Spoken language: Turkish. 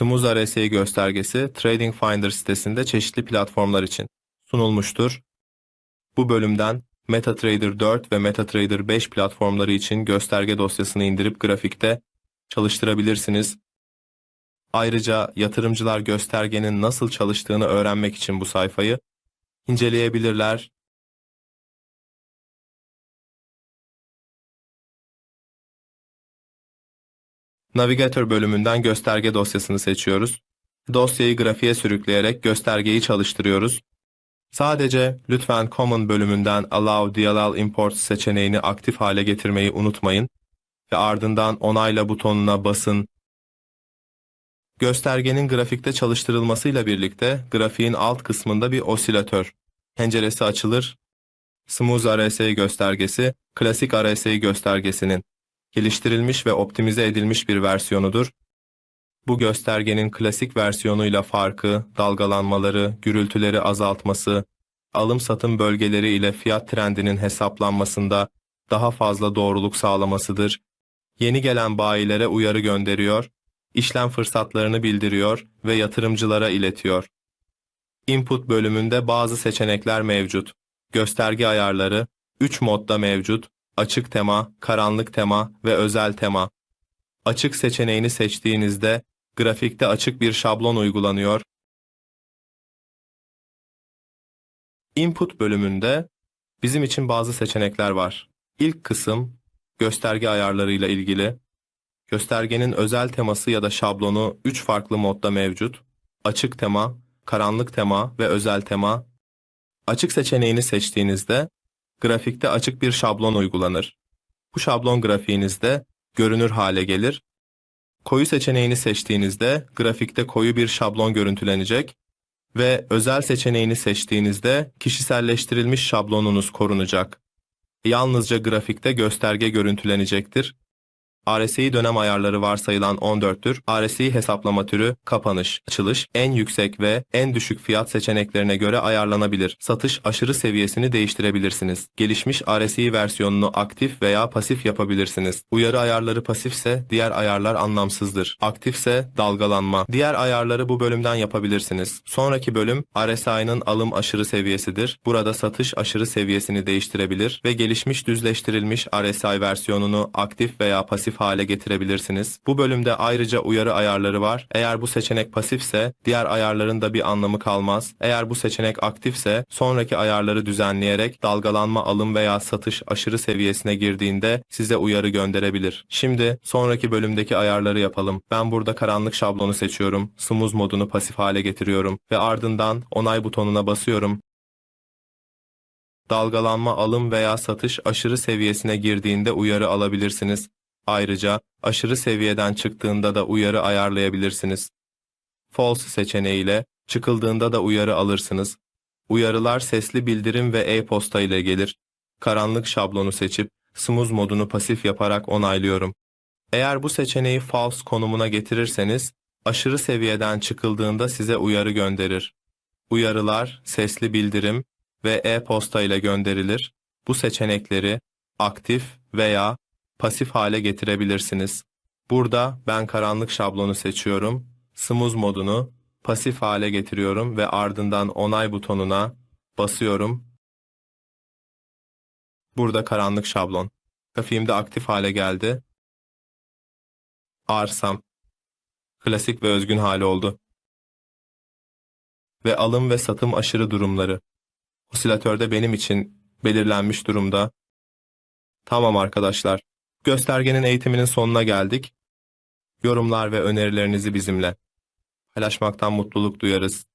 Smooth RSI göstergesi Trading Finder sitesinde çeşitli platformlar için sunulmuştur. Bu bölümden MetaTrader 4 ve MetaTrader 5 platformları için gösterge dosyasını indirip grafikte çalıştırabilirsiniz. Ayrıca yatırımcılar göstergenin nasıl çalıştığını öğrenmek için bu sayfayı inceleyebilirler. Navigator bölümünden gösterge dosyasını seçiyoruz. Dosyayı grafiğe sürükleyerek göstergeyi çalıştırıyoruz. Sadece lütfen Common bölümünden Allow DLL Imports seçeneğini aktif hale getirmeyi unutmayın ve ardından onayla butonuna basın. Göstergenin grafikte çalıştırılmasıyla birlikte grafiğin alt kısmında bir osilatör penceresi açılır. Smooth RSI göstergesi, klasik RSI göstergesinin geliştirilmiş ve optimize edilmiş bir versiyonudur. Bu göstergenin klasik versiyonuyla farkı, dalgalanmaları, gürültüleri azaltması, alım-satım bölgeleri ile fiyat trendinin hesaplanmasında daha fazla doğruluk sağlamasıdır. Yeni gelen bayilere uyarı gönderiyor, işlem fırsatlarını bildiriyor ve yatırımcılara iletiyor. Input bölümünde bazı seçenekler mevcut. Gösterge ayarları 3 modda mevcut. Açık tema, karanlık tema ve özel tema. Açık seçeneğini seçtiğinizde grafikte açık bir şablon uygulanıyor. Input bölümünde bizim için bazı seçenekler var. İlk kısım gösterge ayarlarıyla ilgili. Göstergenin özel teması ya da şablonu 3 farklı modda mevcut. Açık tema, karanlık tema ve özel tema. Açık seçeneğini seçtiğinizde grafikte açık bir şablon uygulanır. Bu şablon grafiğinizde görünür hale gelir. Koyu seçeneğini seçtiğinizde grafikte koyu bir şablon görüntülenecek ve özel seçeneğini seçtiğinizde kişiselleştirilmiş şablonunuz korunacak. Yalnızca grafikte gösterge görüntülenecektir. RSI dönem ayarları varsayılan 14'tür. RSI hesaplama türü, kapanış, açılış, en yüksek ve en düşük fiyat seçeneklerine göre ayarlanabilir. Satış aşırı seviyesini değiştirebilirsiniz. Gelişmiş RSI versiyonunu aktif veya pasif yapabilirsiniz. Uyarı ayarları pasifse diğer ayarlar anlamsızdır. Aktifse dalgalanma. Diğer ayarları bu bölümden yapabilirsiniz. Sonraki bölüm RSI'nin alım aşırı seviyesidir. Burada satış aşırı seviyesini değiştirebilir ve gelişmiş düzleştirilmiş RSI versiyonunu aktif veya pasif hale getirebilirsiniz. Bu bölümde ayrıca uyarı ayarları var. Eğer bu seçenek pasifse diğer ayarların da bir anlamı kalmaz. Eğer bu seçenek aktifse sonraki ayarları düzenleyerek dalgalanma alım veya satış aşırı seviyesine girdiğinde size uyarı gönderebilir. Şimdi sonraki bölümdeki ayarları yapalım. Ben burada karanlık şablonu seçiyorum. Smooth modunu pasif hale getiriyorum ve ardından onay butonuna basıyorum. Dalgalanma alım veya satış aşırı seviyesine girdiğinde uyarı alabilirsiniz. Ayrıca aşırı seviyeden çıktığında da uyarı ayarlayabilirsiniz. False seçeneğiyle çıkıldığında da uyarı alırsınız. Uyarılar sesli bildirim ve e-posta ile gelir. Karanlık şablonu seçip smooth modunu pasif yaparak onaylıyorum. Eğer bu seçeneği false konumuna getirirseniz aşırı seviyeden çıkıldığında size uyarı gönderir. Uyarılar sesli bildirim ve e-posta ile gönderilir. Bu seçenekleri aktif veya pasif hale getirebilirsiniz. Burada ben karanlık şablonu seçiyorum. Smooth modunu pasif hale getiriyorum ve ardından onay butonuna basıyorum. Burada karanlık şablon. Grafiğimde aktif hale geldi. Arsam. Klasik ve özgün hali oldu. Ve alım ve satım aşırı durumları. Osilatörde benim için belirlenmiş durumda. Tamam arkadaşlar. Göstergenin eğitiminin sonuna geldik. Yorumlar ve önerilerinizi bizimle paylaşmaktan mutluluk duyarız.